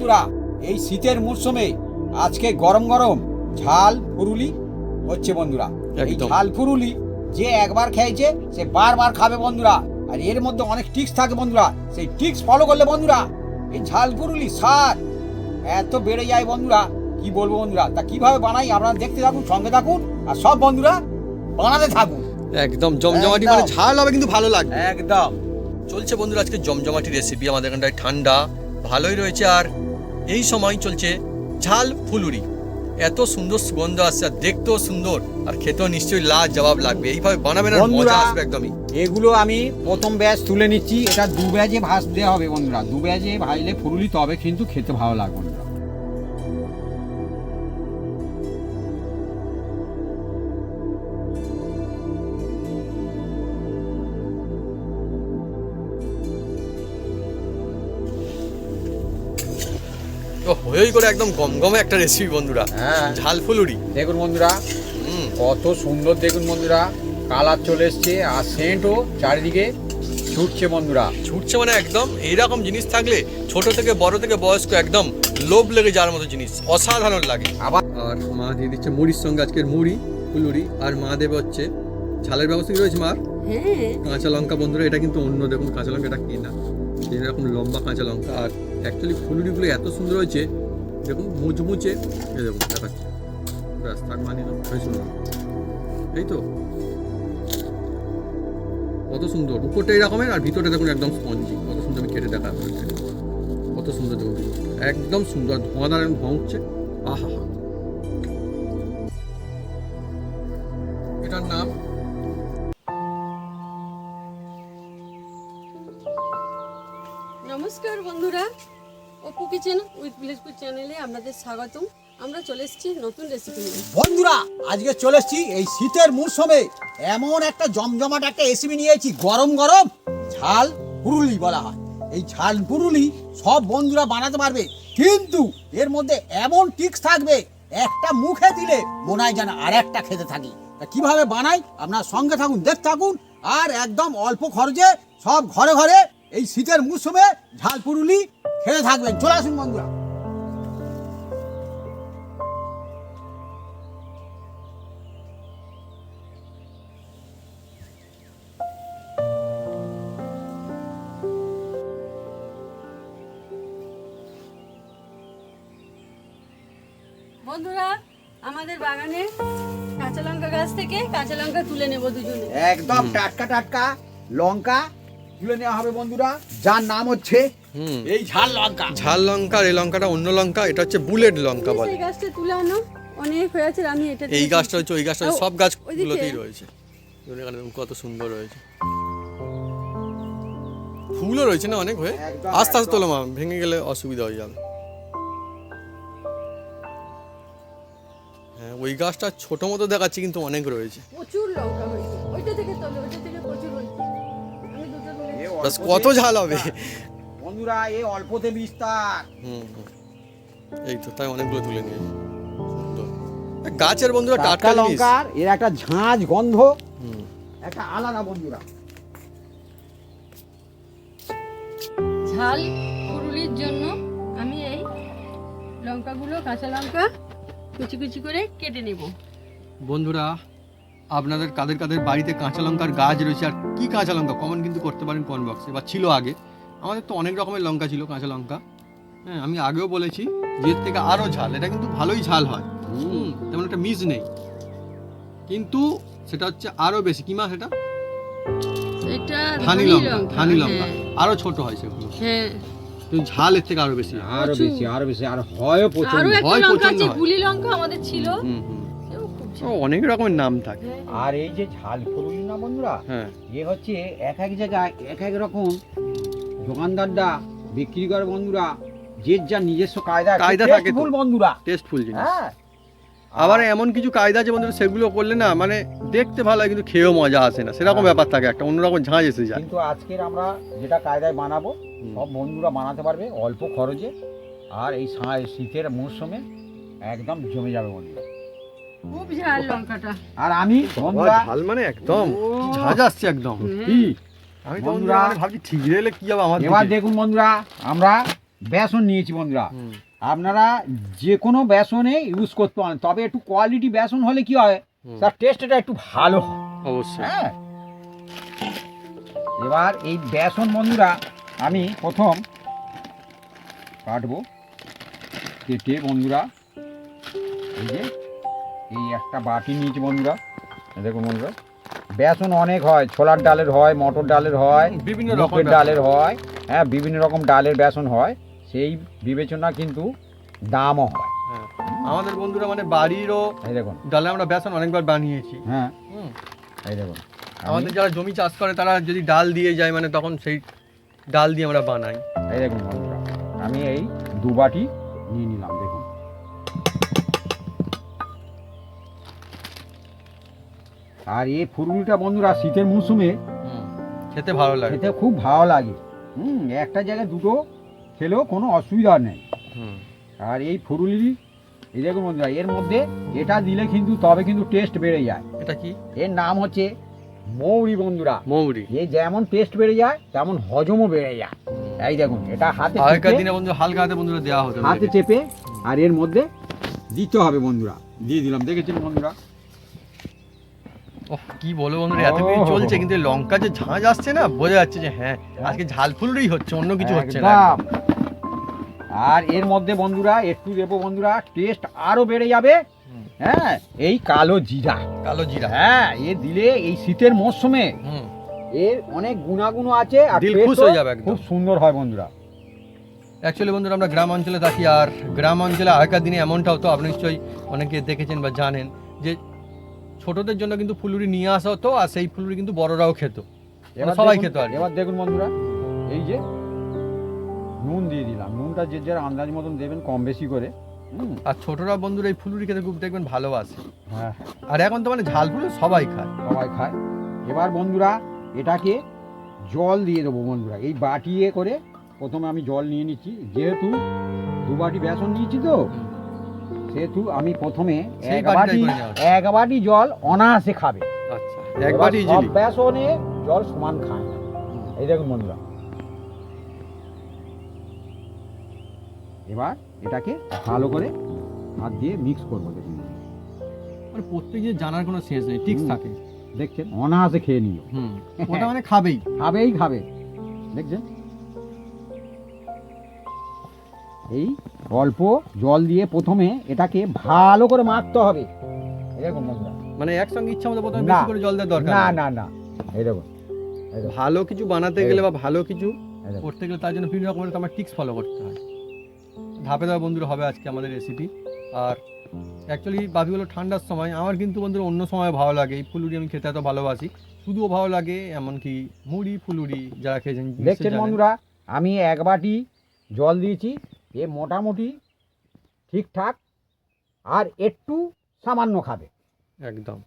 বন্ধুরা এই শীতের মরশুমে আজকে গরম গরম ঝাল ফুরুলি হচ্ছে বন্ধুরা। এই। ঝাল ফুরুলি যে একবার খেয়েছে সে বারবার খাবে বন্ধুরা। আর এর মধ্যে অনেক টিক্স থাকে বন্ধুরা। সেই টিক্স ফলো করলে বন্ধুরা এই ঝাল ফুরুলি স্বাদ এত বেড়ে যায় বন্ধুরা। কি বলব বন্ধুরা? তা কীভাবে বানাই আপনারা দেখতে থাকুন সঙ্গে থাকুন আর সব বন্ধুরা বানাতে থাকুন। একদম জমজমাটি মানে ঝাল হবে কিন্তু ভালো লাগবে। একদম। চলছে বন্ধুরা আজকে জমজমাটি রেসিপি আমাদের এখানটায় ঠান্ডা ভালোই রয়েছে আর এই সময় চলছে ঝাল ফুলুরি। এত সুন্দর সুগন্ধ আসছে আর দেখতেও সুন্দর আর খেতেও নিশ্চয়ই লাজ জবাব লাগবে। এইভাবে বানাবেন আর মজা আসবে একদমই। এগুলো আমি প্রথম ব্যাচ তুলে নিচ্ছি এটা দু ব্যাচে ভাজতে হবে বন্ধুরা। দু ব্যাচে ভাজলে ফুলুরি তবে কিন্তু খেতে ভালো লাগবে বন্ধুরা হয়েই করে একদম গমগমে একটা রেসিপি বন্ধুরা। হ্যাঁ। ঝাল ফুলুরি। দেখুন বন্ধুরা কত সুন্দর দেখুন বন্ধুরা কালার চলে এসছে আর সেন্টও চারিদিকে ছুটছে বন্ধুরা। ছুটছে মানে একদম এইরকম জিনিস থাকলে ছোট থেকে বড় থেকে বয়স্ক একদম লোভ লেগে যাওয়ার মতো জিনিস অসাধারণ লাগে। আবার আর মা দিয়ে দিচ্ছে মুড়ির সঙ্গে আজকের মুড়ি ফুলুরি আর মা দেবে হচ্ছে ঝালের ব্যবস্থা কি রয়েছে মার? হ্যাঁ। কাঁচা লঙ্কা বন্ধুরা এটা কিন্তু অন্য দেখুন কাঁচা লঙ্কা এটা কেনা এরকম লম্বা কাঁচা লঙ্কা আর অ্যাকচুয়ালি ফুলুরিগুলো এত সুন্দর হয়েছে দেখুন মুচমুচে, এই দেখুন দেখাচ্ছে। ব্যাস থাক মানি না। হয়েছে এই তো। কত সুন্দর, উপরটা এরকমের আর ভিতরটা দেখুন একদম স্পঞ্জি। কত সুন্দর আমি কেটে দেখা কত সুন্দর দেখুন। একদম সুন্দর ধোঁয়াদার ধোঁয়া উঠছে। আহা হা উইথ চ্যানেলে আপনাদের স্বাগতম। আমরা চলে এসেছি নতুন রেসিপি নিয়ে। বন্ধুরা, আজকে চলে এসছি এই শীতের মরশুমে। এমন একটা জমজমাট একটা রেসিপি নিয়েছি, গরম গরম ঝাল পুরুলি বলা হয়। এই ঝাল পুরুলি সব বন্ধুরা বানাতে পারবে, কিন্তু এর মধ্যে এমন টিক্স থাকবে, একটা মুখে দিলে মনে হয় যেন আর একটা খেতে থাকি। তা কীভাবে বানাই? আপনার সঙ্গে থাকুন, দেখতে থাকুন, আর একদম অল্প খরচে সব ঘরে ঘরে এই শীতের মরশুমে ঝাল পুরুলি খেতে থাকবেন। চলে আসুন বন্ধুরা। বাগানে কাঁচা লঙ্কা গাছ থেকে কাঁচা লঙ্কা তুলে নেব দুজনে। একদম টাটকা টাটকা লঙ্কা তুলে নেওয়া হবে বন্ধুরা। যার নাম হচ্ছে এই ঝাল লঙ্কা। ঝাল লঙ্কা এই লঙ্কাটা অন্য লঙ্কা এটা হচ্ছে বুলেট লঙ্কা বলে। সেই গাছটা তুলে আনো অনেক হয়েছে আমি এটা এই গাছটা হচ্ছে ওই গাছটা সব গাছগুলোতেই রয়েছে। কত সুন্দর রয়েছে। ফুলও রয়েছে না অনেক হয়ে? আস্তে আস্তে তোলো মা ভেঙে গেলে অসুবিধা হয়ে যাবে। ওই গাছটা ছোট মতো দেখাচ্ছে কিন্তু অনেক রয়েছে। প্রচুর লঙ্কা হয়েছে। ওইটা থেকে তোলো ওইটা থেকে প্রচুর হয়েছে। আমি দুটো তুলে এ কত ঝাল হবে। বন্ধুরা এই অল্পতে বিস্তার। হুম। এই তো তাই অনেকগুলো তুলে এ, গাছের বন্ধুরা টাটকা লঙ্কার এর একটা ঝাঁঝ গন্ধ। হুম। একটা আলাদা বন্ধুরা। ঝাল পুরুলির জন্য আমি এই লঙ্কাগুলো কাঁচা লঙ্কা কুচি কুচি করে কেটে নেব। বন্ধুরা আপনাদের কাদের কাদের বাড়িতে কাঁচা লঙ্কার গাছ রয়েছে আর কি কাঁচা লঙ্কা? কমন কিন্তু করতে পারেন কমেন্ট বক্সে বা ছিল আগে। আমাদের তো অনেক রকমের লঙ্কা ছিল কাঁচা লঙ্কা। হ্যাঁ আমি আগেও বলেছি যে থেকে আরও ঝাল এটা কিন্তু ভালোই ঝাল হয়। তেমন একটা মিস নেই। কিন্তু সেটা হচ্ছে আরও বেশি। কি মাছ এটা? এটা ধানি লঙ্কা ধানি লঙ্কা হ্যাঁ, আরও ছোট হয় সেগুলো। হ্যাঁ। ঝাল এর থেকে আরও বেশি। হয়। আরও বেশি আরও বেশি আর হয়ও প্রচুর হয়, প্রচণ্ড প্রচণ্ড আছে গুলি লঙ্কা আমাদের ছিল। অনেক রকমের নাম থাকে। হ্যাঁ, আর এই যে ঝাল ফুরুলি না বন্ধুরা হ্যাঁ। এ হচ্ছে এক এক জায়গায় এক এক রকম। দোকানদাররা বিক্রি করে বন্ধুরা যে যা নিজস্ব কায়দা কায়দা থাকে বন্ধুরা। টেস্টফুল জিনিস। হ্যাঁ আবার এমন কিছু কায়দা আছে বন্ধুরা সেগুলো করলে না মানে দেখতে ভালো হয় কিন্তু খেয়েও মজা আসে না। সেরকম ব্যাপার থাকে একটা অন্যরকম ঝাঁজ এসে যায়। কিন্তু আজকের আমরা যেটা কায়দায় বানাবো সব বন্ধুরা বানাতে পারবে অল্প খরচে আর এই শীতের মরশুমে একদম জমে যাবে বন্ধুরা। খুব ঝাল লঙ্কাটা। আর আমি বন্ধুরা ঝাল মানে একদম ঝাঁজ আসছে একদম হ্যাঁ। কি? আমি তো বন্ধুরা, ভাবছি ঠিক রেলে কি হবে আমার এবার দেখুন বন্ধুরা আমরা বেসন নিয়েছি বন্ধুরা। আপনারা যে কোনো বেসনে ইউজ করতে পারেন। তবে একটু কোয়ালিটি বেসন হলে কি হয়। তার টেস্টটা একটু ভালো হয়। অবশ্যই। হ্যাঁ? এবার এই বেসন বন্ধুরা আমি প্রথম কাটবো কেটে বন্ধুরা এই যে এই একটা বাটি নিয়েছি বন্ধুরা। দেখুন বন্ধুরা বেসন অনেক হয় ছোলার ডালের হয় মটর ডালের হয় বিভিন্ন রকমের ডালের হয় হ্যাঁ বিভিন্ন রকম ডালের বেসন হয়। সেই বিবেচনা কিন্তু দামও হয়। হ্যাঁ। আমাদের বন্ধুরা মানে বাড়িরও এই দেখুন। ডালে আমরা বেসন অনেকবার বানিয়েছি। হ্যাঁ। এই দেখুন। আমাদের যারা জমি চাষ করে তারা যদি ডাল দিয়ে যায় মানে তখন সেই ডাল দিয়ে আমরা বানাই। এই দেখুন বন্ধুরা আমি এই দু বাটি নিয়ে নিলাম দেখুন। আর এই ফুরুলিটা বন্ধুরা শীতের মৌসুমে খেতে ভালো লাগে। খেতে খুব ভালো লাগে। হুম একটা জায়গায় দুটো খেলেও কোনো অসুবিধা নেই। আর এই ফুরুলি এই দেখুন বন্ধুরা এর মধ্যে এটা দিলে কিন্তু তবে কিন্তু টেস্ট বেড়ে যায়। এটা কি? এর নাম হচ্ছে মৌরি বন্ধুরা। মৌরি। এ যেমন টেস্ট বেড়ে যায় তেমন হজমও বেড়ে যায়। এই দেখুন এটা হাতে আগেকার চেপে- দিনে বন্ধু হালকা হাতে বন্ধুরা দেওয়া হতো। হাতে চেপে আর এর মধ্যে দিতে হবে বন্ধুরা। দিয়ে দিলাম দেখেছেন বন্ধুরা? ওহ, কি বলো বন্ধুরা এত কিছু চলছে কিন্তু লঙ্কা যে ঝাঁঝ আসছে না বোঝা যাচ্ছে যে হ্যাঁ আজকে ঝাল ফুলুরি হচ্ছে অন্য কিছু হচ্ছে না। আর এর মধ্যে বন্ধুরা একটু দেবো বন্ধুরা টেস্ট আরও বেড়ে যাবে। হ্যাঁ এই কালো জিরা। কালো জিরা। হ্যাঁ এ দিলে এই শীতের মরশুমে এর অনেক গুণাগুণ আছে আর খুশ হয়ে যাবে একদম। খুব সুন্দর হয় বন্ধুরা। অ্যাকচুয়ালি বন্ধুরা আমরা গ্রাম অঞ্চলে থাকি আর গ্রাম অঞ্চলে আগেকার দিনে এমনটা হতো আপনি নিশ্চয়ই অনেকে দেখেছেন বা জানেন যে ছোটদের জন্য কিন্তু ফুলুরি নিয়ে আসা হতো আর সেই ফুলুরি কিন্তু বড়রাও খেত। সবাই খেত আর। এবার দেখুন বন্ধুরা এই যে নুন দিয়ে দিলাম। নুনটা যে যার আন্দাজ মতন দেবেন কম বেশি করে। আর ছোটরা বন্ধুরা এই ফুলুরি খেতে খুব দেখবেন ভালোবাসে। হ্যাঁ আর এখন তো মানে ঝাল ফুলুরি সবাই খায়। সবাই খায়। এবার বন্ধুরা এটাকে জল দিয়ে দেবো বন্ধুরা। এই বাটিয়ে করে প্রথমে আমি জল নিয়ে নিচ্ছি। যেহেতু দু বাটি বেসন নিয়েছি তো সেহেতু আমি প্রথমে এক বাটি এক বাটি জল অনায়াসে খাবে। আচ্ছা সব ইজিলি। বেসনে জল সমান খায় এই দেখুন বন্ধুরা। এবার এটাকে ভালো করে হাত দিয়ে মিক্স করব দেখুন। মানে প্রত্যেক যে জানার কোনো শেষ নেই টিক্স থাকে। দেখছেন অনায়াসে খেয়ে নিল। ওটা মানে খাবেই। খাবেই খাবে। দেখছেন? এই অল্প জল দিয়ে প্রথমে এটাকে ভালো করে মাখতে হবে। এরকম বন্ধুরা। মানে একসঙ্গে ইচ্ছা মতো প্রথমে। বেশি করে জল দেওয়ার দরকার না না না। এই দেখুন ভালো কিছু বানাতে গেলে বা ভালো কিছু করতে গেলে তার জন্য বিভিন্ন রকমের আমার টিক্স ফলো করতে হয়। ধাপে ধাপে বন্ধুরা হবে আজকে আমাদের রেসিপি আর অ্যাকচুয়ালি বাপি হলো ঠান্ডার সময় আমার কিন্তু বন্ধুরা অন্য সময় ভালো লাগে। এই ফুলুরি আমি খেতে এত ভালোবাসি। শুধুও ভালো লাগে এমনকি মুড়ি ফুলুরি যারা খেয়েছেন দেখছেন বন্ধুরা আমি এক বাটি জল দিয়েছি এ মোটামুটি ঠিকঠাক আর একটু সামান্য খাবে। একদম।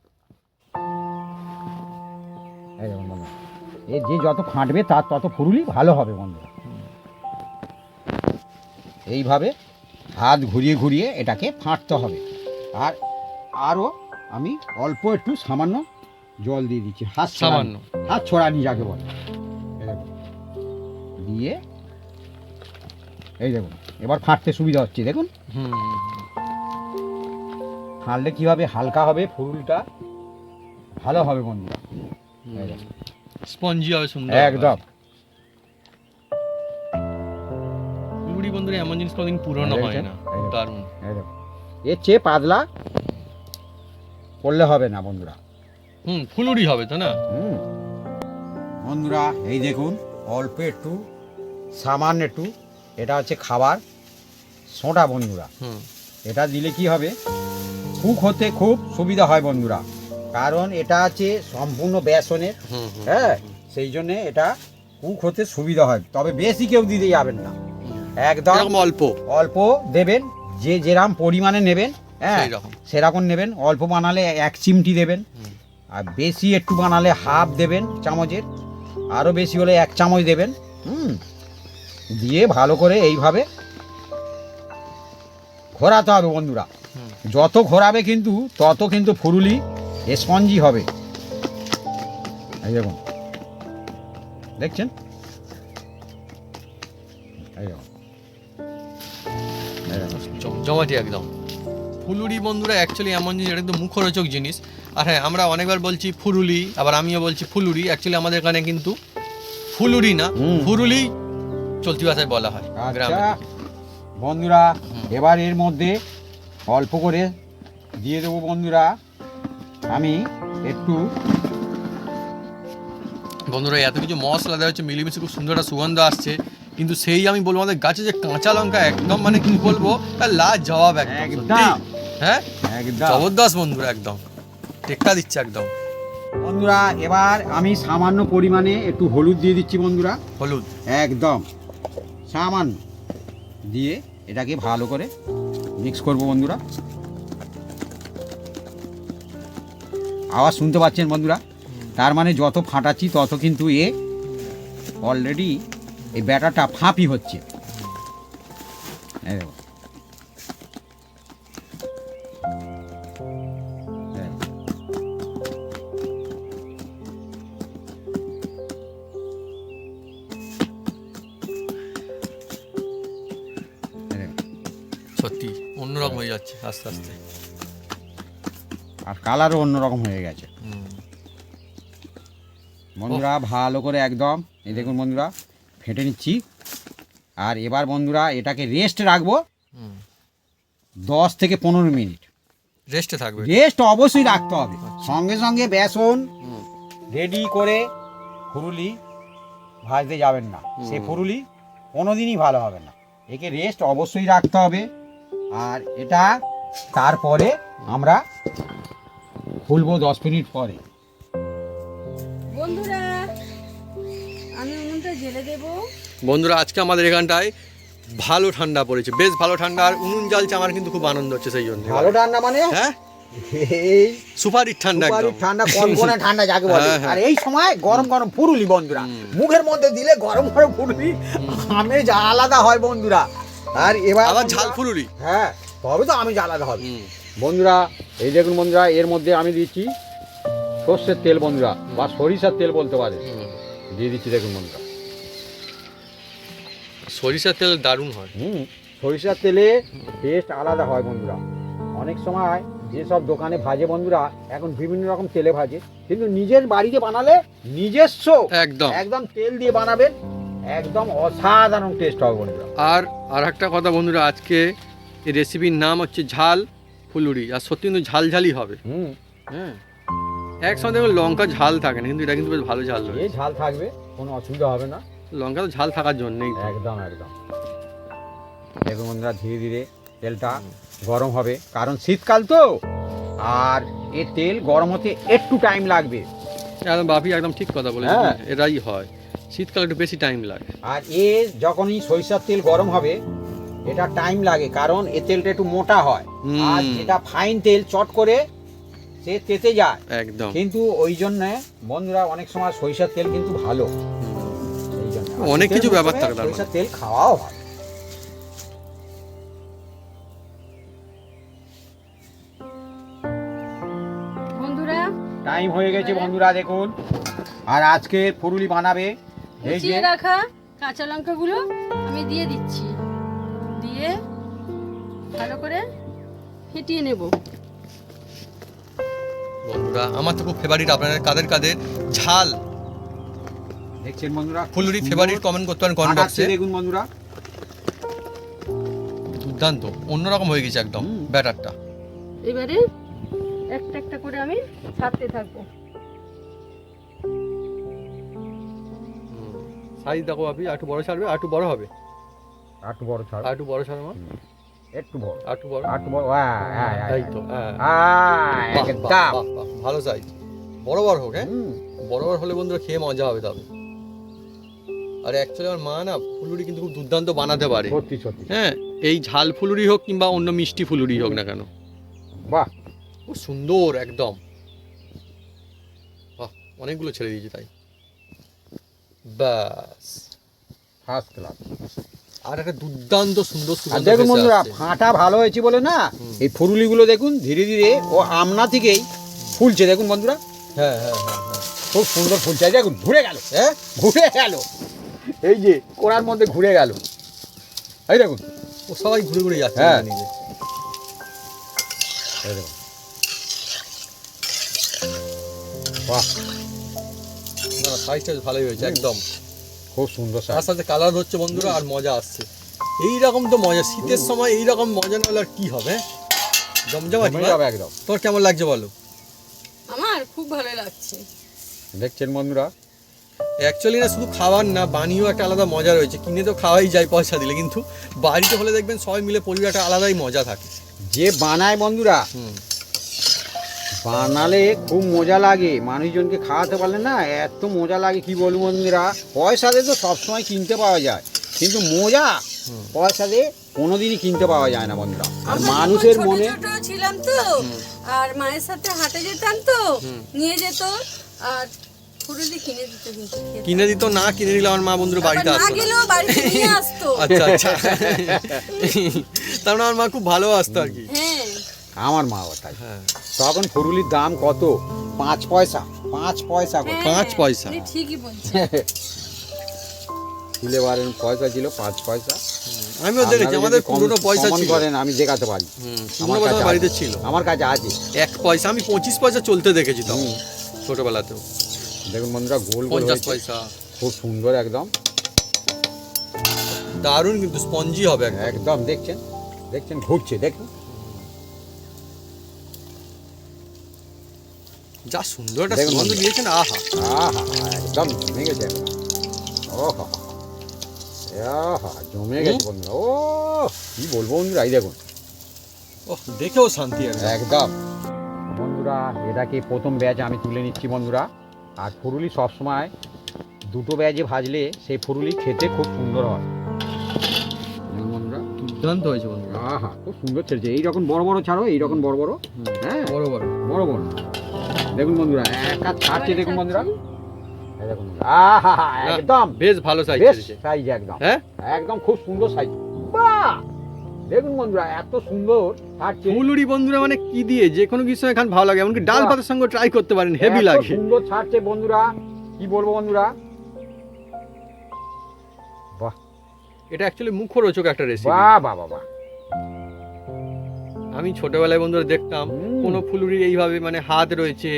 এই যে যত ফাটবে তার তত ফুরুলি ভালো হবে বন্ধুরা। এইভাবে হাত ঘুরিয়ে ঘুরিয়ে এটাকে ফাঁটতে হবে। আর আরও আমি অল্প একটু সামান্য জল দিয়ে দিচ্ছি। হাত সামান্য। হাত ছড়ানি যাকে বলে। দিয়ে এই দেখুন এবার ফাটতে সুবিধা হচ্ছে দেখুন। ফাটলে কীভাবে হালকা হবে ফুলটা ভালো হবে বন্ধুরা। দেখুন। স্পঞ্জি হবে সুন্দর। একদম। বন্ধুরা এমন জিনিস কোনোদিন পুরনো হয় না। দারুণ। এর চেয়ে পাতলা করলে হবে না বন্ধুরা। হুম ফুলুরি হবে তো না? হুম। বন্ধুরা এই দেখুন অল্প একটু সামান্য একটু এটা হচ্ছে খাবার সোঁটা বন্ধুরা। এটা দিলে কি হবে? কুক হতে খুব সুবিধা হয় বন্ধুরা। কারণ এটা আছে সম্পূর্ণ বেসনের হ্যাঁ? সেই জন্যে এটা কুক হতে সুবিধা হয়। তবে বেশি কেউ দিতে যাবেন না। একদম। এরকম অল্প। অল্প দেবেন যে যেরাম পরিমাণে নেবেন হ্যাঁ সেরকম নেবেন। অল্প বানালে এক চিমটি দেবেন। আর বেশি একটু বানালে হাফ দেবেন চামচের। আরও বেশি হলে এক চামচ দেবেন। হুম। দিয়ে ভালো করে এইভাবে ঘোরাতে হবে বন্ধুরা। যত ঘোরাবে কিন্তু তত কিন্তু ফুরুলি স্পঞ্জি হবে। এই দেখুন। দেখছেন? এই দেখুন। জমাটি একদম। ফুলুরি বন্ধুরা অ্যাকচুয়ালি এমন জিনিস এটা কিন্তু মুখরোচক জিনিস। আর হ্যাঁ আমরা অনেকবার বলছি ফুরুলি আবার আমিও বলছি ফুলুরি। অ্যাকচুয়ালি আমাদের এখানে কিন্তু ফুলুরি না। ফুরুলি চলতি ভাষায় বলা হয় গ্রামে। আচ্ছা বন্ধুরা এবার এর মধ্যে অল্প করে দিয়ে দেবো বন্ধুরা। আমি একটু বন্ধুরা এত কিছু মশলা দেওয়া হচ্ছে মিলিমিশে খুব সুন্দর একটা সুগন্ধ আসছে। কিন্তু সেই আমি বলব আমাদের গাছে যে কাঁচা লঙ্কা একদম মানে কি বলব তার লাজ জবাব একদম। হ্যাঁ? একদম। জবরদস্ত বন্ধুরা একদম। টেক্কা দিচ্ছে একদম। বন্ধুরা এবার আমি সামান্য পরিমাণে একটু হলুদ দিয়ে দিচ্ছি বন্ধুরা। হলুদ? একদম। সামান্য দিয়ে এটাকে ভালো করে মিক্স করব বন্ধুরা। আওয়াজ শুনতে পাচ্ছেন বন্ধুরা? তার মানে যত ফাটাচ্ছি তত কিন্তু এ অলরেডি এই ব্যাটারটা ফাঁপি হচ্ছে। সত্যি অন্যরকম হয়ে যাচ্ছে আস্তে আস্তে। আর কালারও অন্যরকম হয়ে গেছে। বন্ধুরা ভালো করে একদম এই দেখুন বন্ধুরা। ফেটে নিচ্ছি। আর এবার বন্ধুরা এটাকে রেস্ট রাখব। দশ থেকে পনেরো মিনিট। রেস্টে থাকবে। রেস্ট অবশ্যই রাখতে হবে। সঙ্গে সঙ্গে বেসন রেডি করে ফুরুলি ভাজতে যাবেন না। সে। ফুরুলি কোনোদিনই ভালো হবে না। একে রেস্ট অবশ্যই রাখতে হবে। আর এটা তারপরে আমরা খুলবো দশ মিনিট পরে। বন্ধুরা উনুনটা জেলে দেবো। বন্ধুরা আজকে আমাদের এখানটায় ভালো ঠান্ডা পড়েছে। বেশ ভালো ঠান্ডা আর উনুন জ্বালছে আমার কিন্তু খুব আনন্দ হচ্ছে সেই জন্য। ভালো ঠান্ডা মানে? হ্যাঁ? এই সুপারির ঠান্ডা সুপারি একদম। ঠান্ডা কনকনে ঠান্ডা যাকে বলে। হ্যাঁ, হ্যাঁ। আর এই সময় গরম গরম পুরুলি বন্ধুরা। মুখের মধ্যে দিলে গরম গরম পুরুলি আমেজ আলাদা হয় বন্ধুরা। আর এবার আবার ঝাল ফুলুরি হ্যাঁ তবে তো আমেজ আলাদা হবে। বন্ধুরা এই দেখুন বন্ধুরা এর মধ্যে আমি দিচ্ছি সর্ষের তেল বন্ধুরা বা সরিষার তেল বলতে পারে। দিয়ে দিচ্ছি দেখুন বন্ধুরা। সরিষার তেল দারুণ হয়। হুম সরিষার তেলে টেস্ট আলাদা হয় বন্ধুরা। অনেক সময় যেসব দোকানে ভাজে বন্ধুরা এখন বিভিন্ন রকম তেলে ভাজে। কিন্তু নিজের বাড়িতে বানালে নিজস্ব। একদম। একদম তেল দিয়ে বানাবেন একদম অসাধারণ টেস্ট হবে বন্ধুরা। আর আর একটা কথা বন্ধুরা আজকে এই রেসিপির নাম হচ্ছে ঝাল ফুলুরি আর সত্যি কিন্তু ঝাল ঝালই হবে। হুম। হ্যাঁ একসঙ্গে লঙ্কা ঝাল থাকে না কিন্তু এটা কিন্তু বেশ ভালো ঝাল এই রয়েছে। ঝাল থাকবে কোনো অসুবিধা হবে না। লঙ্কা তো ঝাল থাকার জন্যই। একদম একদম। দেখুন বন্ধুরা ধীরে ধীরে তেলটা গরম হবে। কারণ শীতকাল তো আর এ তেল গরম হতে একটু টাইম লাগবে। একদম বাপি একদম ঠিক কথা বলে হ্যাঁ। এটাই হয়। শীতকালে একটু বেশি টাইম লাগে। আর এ যখনই সরিষার তেল গরম হবে এটা টাইম লাগে। কারণ এ তেলটা একটু মোটা হয়। আর যেটা ফাইন তেল চট করে সে তেতে যায়। একদম। কিন্তু ওই জন্য বন্ধুরা অনেক সময় সরিষার তেল কিন্তু ভালো। অনেক কিছু ব্যাপার থাকে তার সরিষার তেল খাওয়াও হয় বন্ধুরা টাইম হয়ে গেছে বন্ধুরা। দেখুন। আর আজকে ফুরুলি বানাবে। এই যে কুচিয়ে রাখা কাঁচা লঙ্কাগুলো আমি দিয়ে দিচ্ছি। দিয়ে ভালো করে ফেটিয়ে নেব। বন্ধুরা আমার তো খুব ফেভারিট আপনাদের কাদের কাদের ঝাল। দেখছেন বন্ধুরা? ফুলুরি ফেভারিট কমেন্ট করতে পারেন কমেন্ট বক্সে দেখুন বন্ধুরা। দুর্দান্ত অন্যরকম হয়ে গেছে একদম ব্যাটারটা। এবারে একটা একটা করে আমি ছাড়তে থাকব। সাইজ দেখো আপনি একটু বড় ছাড়বে একটু বড় হবে। একটু বড় ছাড়। একটু বড় ছাড়বে মা একটু বড়। আর একটু বড়। একটু বড় হ্যাঁ, হ্যাঁ, হ্যাঁ, এই তো হ্যাঁ। হ্যাঁ, ভালো সাইজ বড় বড় হোক হ্যাঁ? বড় বড় হলে বন্ধুরা খেয়ে মজা হবে তবে আর অ্যাকচুয়ালি আমার মা না ফুলুরি কিন্তু খুব দুর্দান্ত বানাতে পারে। সত্যি সত্যি। হ্যাঁ এই ঝাল ফুলুরি হোক কিংবা অন্য মিষ্টি ফুলুরি হোক না কেন। বাহ। খুব সুন্দর একদম। বাহ অনেকগুলো ছেড়ে দিয়েছি তাই। ব্যাস। ফার্স্ট ক্লাস আর একটা দুর্দান্ত সুন্দর সুগন্ধ দেখুন বন্ধুরা। ফাঁটা ভালো হয়েছে বলে না। এই ফুরুলিগুলো দেখুন ধীরে ধীরে ও আমনা থেকেই ফুলছে। দেখুন বন্ধুরা। হ্যাঁ হ্যাঁ হ্যাঁ হ্যাঁ। খুব সুন্দর ফুলছে। দেখুন ঘুরে গেল। হ্যাঁ? ঘুরে গেল। এই যে কোড়ার মধ্যে ঘুরে গেল। এই দেখুন। ও সবাই ঘুরে ঘুরে যাচ্ছে হ্যাঁ। নিজে। বাহ। না সাইজটা ভালোই হয়েছে একদম। খুব সুন্দর তার সাথে কালার হচ্ছে বন্ধুরা আর মজা আসছে। এই রকম তো মজা শীতের সময় এইরকম মজা না হলে আর কি হবে জমজমাটি যাবে একদম। তোর কেমন লাগছে বলো? আমার খুব ভালো লাগছে। দেখছেন বন্ধুরা অ্যাকচুয়ালি না শুধু খাওয়ার না বানিয়েও একটা আলাদা মজা রয়েছে। কিনে তো খাওয়াই যায় পয়সা দিলে কিন্তু বাড়িতে হলে দেখবেন সবাই মিলে পরিবারটা আলাদাই মজা থাকে। যে বানায় বন্ধুরা হুম। বানালে খুব মজা লাগে। মানুষজনকে খাওয়াতে পারলে না এত মজা লাগে কি বলব বন্ধুরা? পয়সা দিয়ে তো সবসময় কিনতে পাওয়া যায়। কিন্তু মজা পয়সা দিয়ে কোনোদিনই কিনতে পাওয়া যায় না বন্ধুরা। আর মানুষের মনে ছোট ছিলাম তো আর মায়ের সাথে হাটে যেতাম তো নিয়ে যেত আর কিনে দিত না কিনে দিলে আমার মা বন্ধুরা বাড়িতে আসতো আচ্ছা আচ্ছা। তার মানে আমার মা খুব ভালো আসতো আর কি। হ্যাঁ। আমার মা ওটাই। হ্যাঁ। তখন ফুরুলির দাম কত? পাঁচ পয়সা পাঁচ পয়সা হ্যাঁ, পাঁচ পয়সা। ঠিকই বলছেন। সিলেবারের পয়সা ছিল পাঁচ পয়সা। আমিও দেখেছি আমাদের পুরোনো পয়সা ছিল। করেন আমি দেখাতে পারি। আমার কাছে বাড়িতে আছে। ছিল। আমার কাছে আছে। এক পয়সা আমি পঁচিশ পয়সা চলতে দেখেছি তখন। ছোটবেলাতেও। দেখুন বন্ধুরা গোল গোল পঞ্চাশ পয়সা। খুব সুন্দর একদম। দারুণ কিন্তু স্পঞ্জি হবে একদম। দেখছেন? দেখছেন? ঘুরছে দেখুন। যা সুন্দর একটা দেখুন সুগন্ধ। দিয়েছেন আহা। আহা একদম জমে গেছে। ওহা। আহা জমে গেছে বন্ধুরা। ও কি বলব বন্ধুরা এই দেখুন। ওহ, দেখেও শান্তি একদম। বন্ধুরা এটাকে প্রথম ব্যাচ আমি তুলে নিচ্ছি বন্ধুরা। আর ফুরুলি সবসময় দুটো ব্যাচে ভাজলে সেই ফুরুলি খেতে খুব সুন্দর হয়। বন্ধুরা দুর্দান্ত হয়েছে বন্ধুরা। আহা খুব সুন্দর ছেড়েছে এইরকম বড় বড় ছাড়ো এইরকম বড় বড়। হ্যাঁ বড় বড়। বড় বড়। দেখুন বন্ধুরা এক হাত ছাড়ছে দেখুন বন্ধুরা। এই দেখুন আহা একদম। বেশ ভালো সাইজ বেশ সাইজ একদম। হ্যাঁ? একদম খুব সুন্দর সাইজ বাহ! দেখুন বন্ধুরা এত সুন্দর ফুলুরি বন্ধুরা মানে কি দিয়ে? যে কোনো কিছু এখানে ভালো লাগে এমনকি ডাল। ভাতের সঙ্গে ট্রাই করতে পারেন হেভি লাগে। সুন্দর ছাড়ছে বন্ধুরা। কি বলব বন্ধুরা? বাহ। এটা অ্যাকচুয়ালি মুখরোচক একটা রেসিপি বাহ বাহ বাহ আমি ছোটবেলায় বন্ধুরা দেখতাম। কোনো ফুলুরির এইভাবে মানে হাত রয়েছে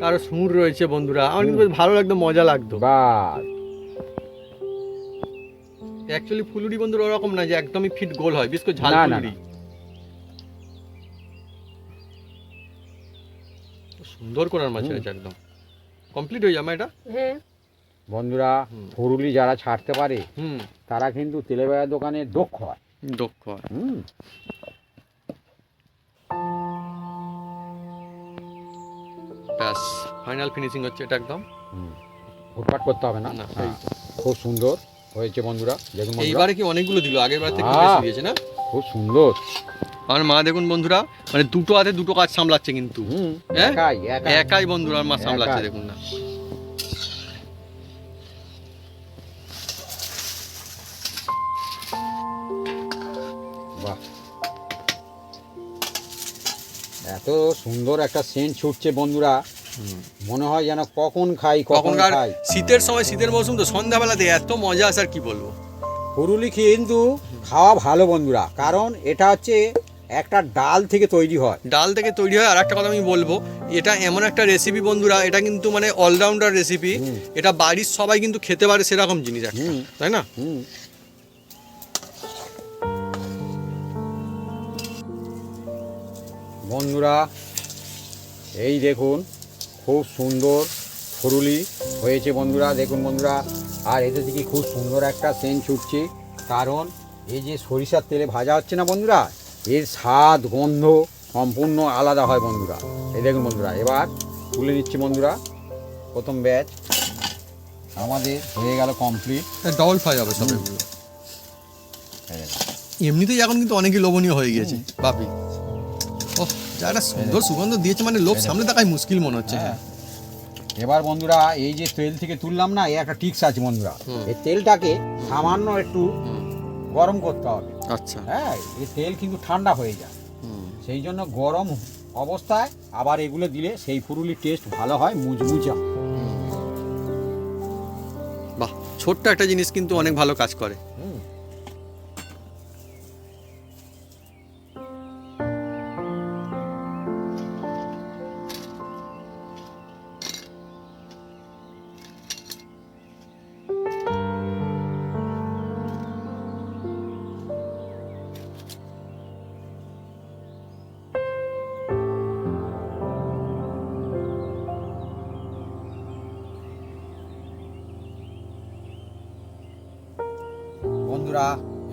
কারও সুর রয়েছে বন্ধুরা। আমার কিন্তু ভালো লাগতো মজা লাগতো। বাহ। অ্যাকচুয়ালি ফুলুরি বন্ধু ওরকম না যে একদমই ফিট গোল হয় বিশেষ করে ঝাল না, না, ফুলুরি। সুন্দর করার মাছ হুম। আছে একদম। কমপ্লিট হয়ে যাবে এটা? হ্যাঁ। বন্ধুরা হুম। ফুরুলি যারা ছাড়তে পারে হুম। তারা কিন্তু তেলেবেড়া দোকানে দক্ষ হয়। দক্ষ হয়। হুম। ব্যাস ফাইনাল ফিনিশিং হচ্ছে এটা একদম। হুম। ফুটপাট করতে হবে না? না, হ্যাঁ। খুব সুন্দর। হয়েছে বন্ধুরা দেখুন এইবারে কি অনেকগুলো দিল? আগের বার থেকে বেশি দিয়েছে না? খুব সুন্দর। আমার মা দেখুন বন্ধুরা মানে দুটো হাতে দুটো কাজ সামলাচ্ছে কিন্তু। হ্যাঁ? একাই বন্ধুরা আমার মা সামলাচ্ছে দেখুন না। এত সুন্দর একটা সেন্ট ছুটছে বন্ধুরা। মনে হয় যেন কখন খাই কখন খাই। শীতের সময় শীতের মৌসুম তো সন্ধ্যাবেলাতে এত মজা আছে আর কি বলব? পুরুলি কিন্তু খাওয়া ভালো বন্ধুরা কারণ এটা হচ্ছে একটা ডাল থেকে তৈরি হয়। ডাল থেকে তৈরি হয় আর একটা কথা আমি বলব এটা এমন একটা রেসিপি বন্ধুরা এটা কিন্তু মানে অলরাউন্ডার রেসিপি এটা বাড়ির সবাই কিন্তু খেতে পারে সেরকম জিনিস একটা। তাই না? বন্ধুরা এই দেখুন খুব সুন্দর ফুরুলি হয়েছে বন্ধুরা। দেখুন বন্ধুরা আর এতে থেকে খুব সুন্দর একটা সেন্ট ছুটছে। কারণ এই যে সরিষার তেলে ভাজা হচ্ছে না বন্ধুরা এর স্বাদ গন্ধ সম্পূর্ণ আলাদা হয় বন্ধুরা। এই দেখুন বন্ধুরা এবার তুলে নিচ্ছি বন্ধুরা। প্রথম ব্যাচ আমাদের হয়ে গেল কমপ্লিট। ডবল ফ্রাই হবে সব। এমনিতেই এখন কিন্তু অনেকই লোভনীয় হয়ে গিয়েছে বাপি। যা একটা সুন্দর সুগন্ধ দিয়েছে মানে লোভ সামনে থাকাই মুশকিল মনে হচ্ছে। হ্যাঁ। এবার বন্ধুরা এই যে তেল থেকে তুললাম না এই একটা টিক্স আছে বন্ধুরা। এই তেলটাকে সামান্য একটু গরম করতে হবে। আচ্ছা। হ্যাঁ এই তেল কিন্তু ঠান্ডা হয়ে যায়। সেই জন্য গরম অবস্থায় আবার এগুলো দিলে সেই ফুরুলির টেস্ট ভালো হয় মুচমুচে বাহ ছোট্ট একটা জিনিস কিন্তু অনেক ভালো কাজ করে। হুম।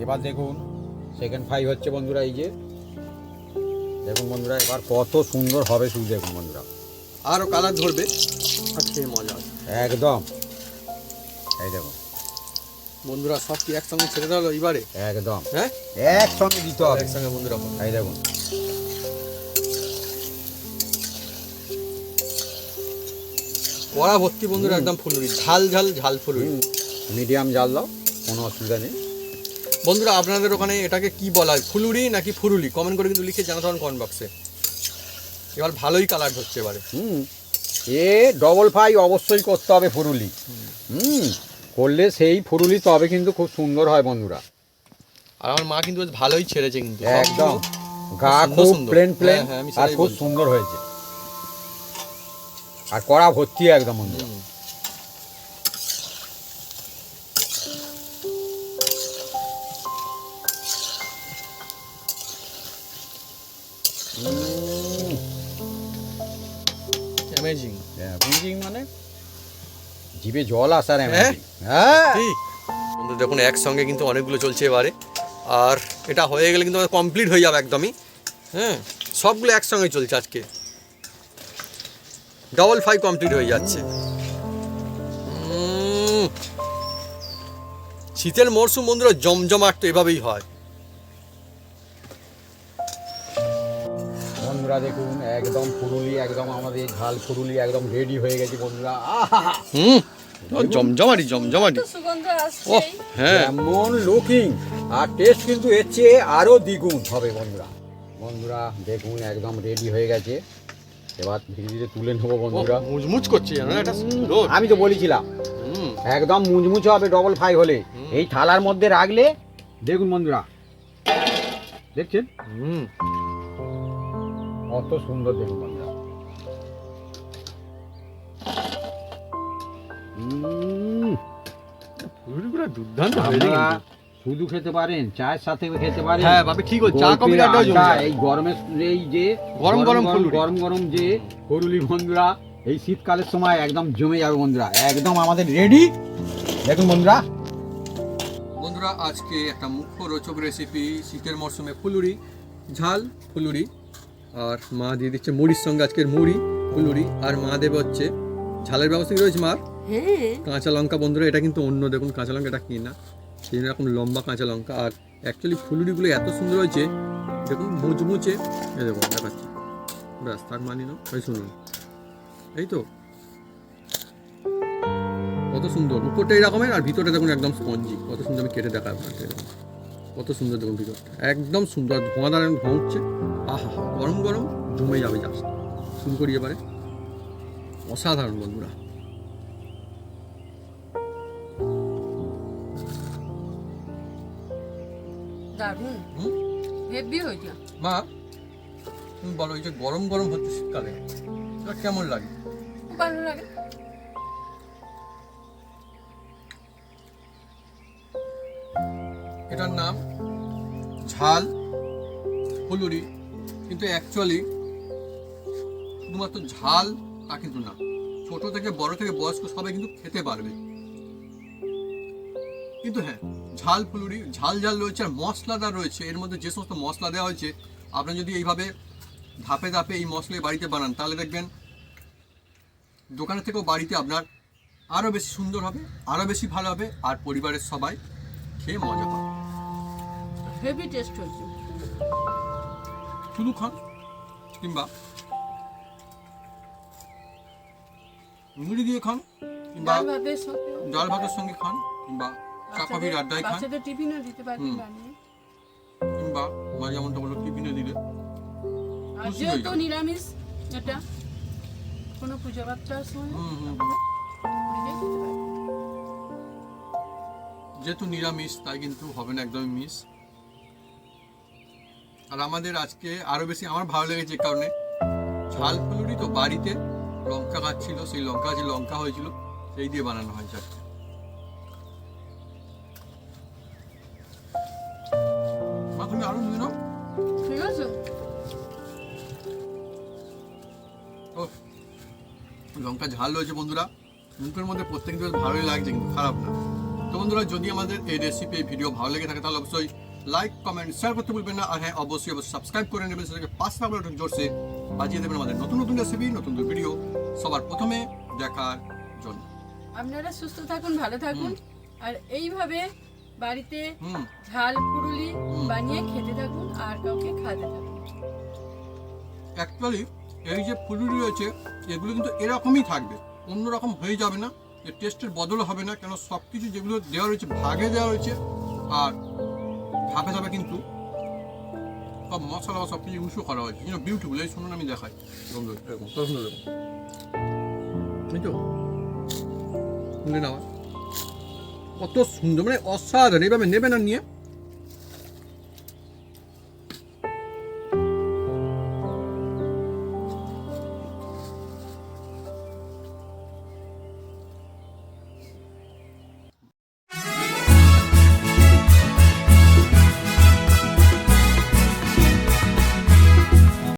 এবার দেখুন সেকেন্ড ফাইভ হচ্ছে বন্ধুরা এই যে। দেখুন বন্ধুরা এবার কত সুন্দর হবে শুধু দেখুন বন্ধুরা। আরও কালার ধরবে। মজা একদম। এই দেখুন। বন্ধুরা সব কি একসঙ্গে ছেড়ে দেওয়া হলো এবারে? একদম। হ্যাঁ? একসঙ্গে দিতে হবে। একসঙ্গে বন্ধুরা এই দেখুন। কড়া ভর্তি বন্ধুরা একদম ফুলুরি। ঝাল ঝাল ঝাল ফুলুরি। মিডিয়াম জাল দাও কোনো অসুবিধা নেই। বন্ধুরা আপনাদের ওখানে এটাকে কি বলা হয়? ফুলুরি নাকি ফুরুলি? কমেন্ট করে কিন্তু লিখে জানাতে পারেন কমেন্ট বক্সে এবার ভালোই কালার হচ্ছে এবারে। হুম এ ডবল ফ্রাই অবশ্যই করতে হবে ফুরুলি। হুম করলে সেই ফুরুলি তবে কিন্তু খুব সুন্দর হয় বন্ধুরা। আর আমার মা কিন্তু বেশ ভালোই ছেড়েছে কিন্তু। একদম। গা খুব সুন্দর। প্লেন প্লেন হ্যাঁ, হ্যাঁ, আর খুব সুন্দর হয়েছে। আর কড়া ভর্তি একদম বন্ধুরা। অ্যামেজিং অ্যামেজিং মানে? জিভে জল আসার হ্যাঁ? অ্যামেজিং হ্যাঁ? ঠিক বন্ধু দেখুন একসঙ্গে কিন্তু অনেকগুলো চলছে এবারে। আর এটা হয়ে গেলে কিন্তু আমাদের কমপ্লিট হয়ে যাবে একদমই। হ্যাঁ? সবগুলো একসঙ্গে চলছে আজকে। ডবল ফাইভ কমপ্লিট হয়ে যাচ্ছে। শীতের মরশুম বন্ধুরা জমজমাট তো এভাবেই হয়। বন্ধুরা দেখুন একদম ফুরুলি একদম আমাদের ঝাল ফুরুলি একদম রেডি হয়ে গেছে বন্ধুরা। আহা! হুম জমজমাটি জমজমাটি। ও হ্যাঁ। এমন লুকিং আর টেস্ট কিন্তু এর চেয়ে আরও দ্বিগুণ হবে বন্ধুরা। বন্ধুরা দেখুন একদম রেডি হয়ে গেছে। এবার ধীরে ধীরে তুলে নেব বন্ধুরা। মুচমুচ করছে জানো এটা আমি তো বলেছিলাম একদম মুচমুচে হবে ডবল ফ্রাই হলে। এই থালার মধ্যে রাখলে দেখুন বন্ধুরা দেখছেন? হুম। কত সুন্দর দেখুন বন্ধুরা। দুর্দান্ত আপনারা শুধু খেতে পারেন চায়ের সাথে খেতে পারেন। হ্যাঁ বাপি ঠিক বলছে চা জমে এই গরমের এই যে গরম গরম গরম গরম যে ফুলুরি বন্ধুরা এই শীতকালের সময় একদম জমে যাবে বন্ধুরা। একদম আমাদের রেডি দেখুন বন্ধুরা। বন্ধুরা আজকে একটা মুখ্য রোচক রেসিপি শীতের মরশুমে ফুলুরি ঝাল ফুলুরি। আর মা দিয়ে দিচ্ছে মুড়ির সঙ্গে আজকের মুড়ি ফুলুরি আর মা দেবে হচ্ছে ঝালের ব্যবস্থা কি রয়েছে মার? হ্যাঁ। কাঁচা লঙ্কা বন্ধুরা এটা কিন্তু অন্য দেখুন কাঁচা লঙ্কা এটা কিনা সেই রকম লম্বা কাঁচা লঙ্কা। আর অ্যাকচুয়ালি ফুলুরিগুলো এত সুন্দর হয়েছে দেখুন মুচমুচে এই দেখুন দেখাচ্ছি। ব্যাস থাক মানি না ওই শুনুন। এই তো। কত সুন্দর উপরটা এই রকমের আর ভিতরটা দেখুন একদম স্পঞ্জি। কত সুন্দর আমি কেটে দেখা আপনাকে দেখুন। কত সুন্দর দেখুন ভিতরটা। একদম সুন্দর ধোঁয়াদার ধোঁয়া উঠছে। আহা গরম গরম জমে যাবে জাস্ট শুরু করি এবারে। অসাধারণ বন্ধুরা। দারুণ। হেভি হয়েছে। মা তুমি বলো এই যে গরম গরম হচ্ছে শীতকালে কেমন লাগে? ভালো লাগে। এটার নাম ঝাল, ফুলুরি, কিন্তু অ্যাকচুয়ালি শুধুমাত্র ঝাল তা কিন্তু না। ছোট থেকে বড় থেকে বয়স্ক সবাই কিন্তু খেতে পারবে। কিন্তু হ্যাঁ ঝাল, ফুলুরি, ঝাল ঝাল রয়েছে আর মশলাদার রয়েছে, এর মধ্যে যে সমস্ত মশলা দেওয়া হয়েছে, আপনি যদি এইভাবে ধাপে ধাপে এই মশলা বাড়িতে বানান, তাহলে দেখবেন দোকানের থেকেও বাড়িতে আপনার আরও বেশি সুন্দর হবে আরও বেশি ভালো হবে, আর পরিবারের সবাই খেয়ে মজা পাবে। হেভি টেস্ট হয়েছে। শুধু খান কিংবা মুড়ি দিয়ে খান কিংবা ডাল ভাতের সঙ্গে। খান কিংবা চা কফির আড্ডায় খান বাচ্চাদের টিফিনও দিতে পারবেন বানিয়ে। কিংবা মা যেমনটা বলল টিফিনে দিলে। আর যেহেতু নিরামিষ এটা কোনো পুজো বাচ্চার সময়। যেহেতু নিরামিষ তাই কিন্তু হবে না একদমই মিস। আর আমাদের আজকে আরও বেশি আমার ভালো লেগেছে এই কারণে। ঝাল ফুলুরি তো বাড়িতে লঙ্কা গাছ ছিল সেই লঙ্কা যে লঙ্কা হয়েছিল সেই দিয়ে বানানো হয়েছে আজকে মা, তুমি আরও নিয়ে নাও। ঠিক আছে। ও লঙ্কা ঝাল রয়েছে বন্ধুরা। মুখের মধ্যে প্রত্যেক দিন ভালোই লাগছে কিন্তু খারাপ না। তো বন্ধুরা যদি আমাদের এই রেসিপি ভিডিও ভালো লেগে থাকে তাহলে অবশ্যই লাইক কমেন্ট শেয়ার করতে ভুলবেন না। আর হ্যাঁ অবশ্যই অবশ্যই সাবস্ক্রাইব করে নেবেন সেটাকে পাঁচ একটু জোরসে বাজিয়ে দেবেন আমাদের নতুন নতুন রেসিপি নতুন নতুন ভিডিও সবার প্রথমে দেখার জন্য। আপনারা সুস্থ থাকুন ভালো থাকুন। আর এইভাবে বাড়িতে ঝাল পুরুলি বানিয়ে খেতে থাকুন আর কাউকে খাওয়াতে থাকুন। অ্যাকচুয়ালি এই যে ফুলুরি রয়েছে এগুলো কিন্তু এরকমই থাকবে। অন্যরকম হয়ে যাবে না। এর টেস্টের বদল হবে না। কেন সব কিছু যেগুলো দেওয়া রয়েছে ভাগে দেওয়া রয়েছে। আর ধাপে যাবে কিন্তু। সব মশলা সব কিছু ইউজও করা হয়েছে কিন্তু বিউটিফুল এই শুনুন, আমি দেখাই। এরকম সুন্দর দেখুন বুঝছ শুনলেন আমার কত সুন্দর মানে অসাধারণ, এইভাবে নেবেন আর নিয়ে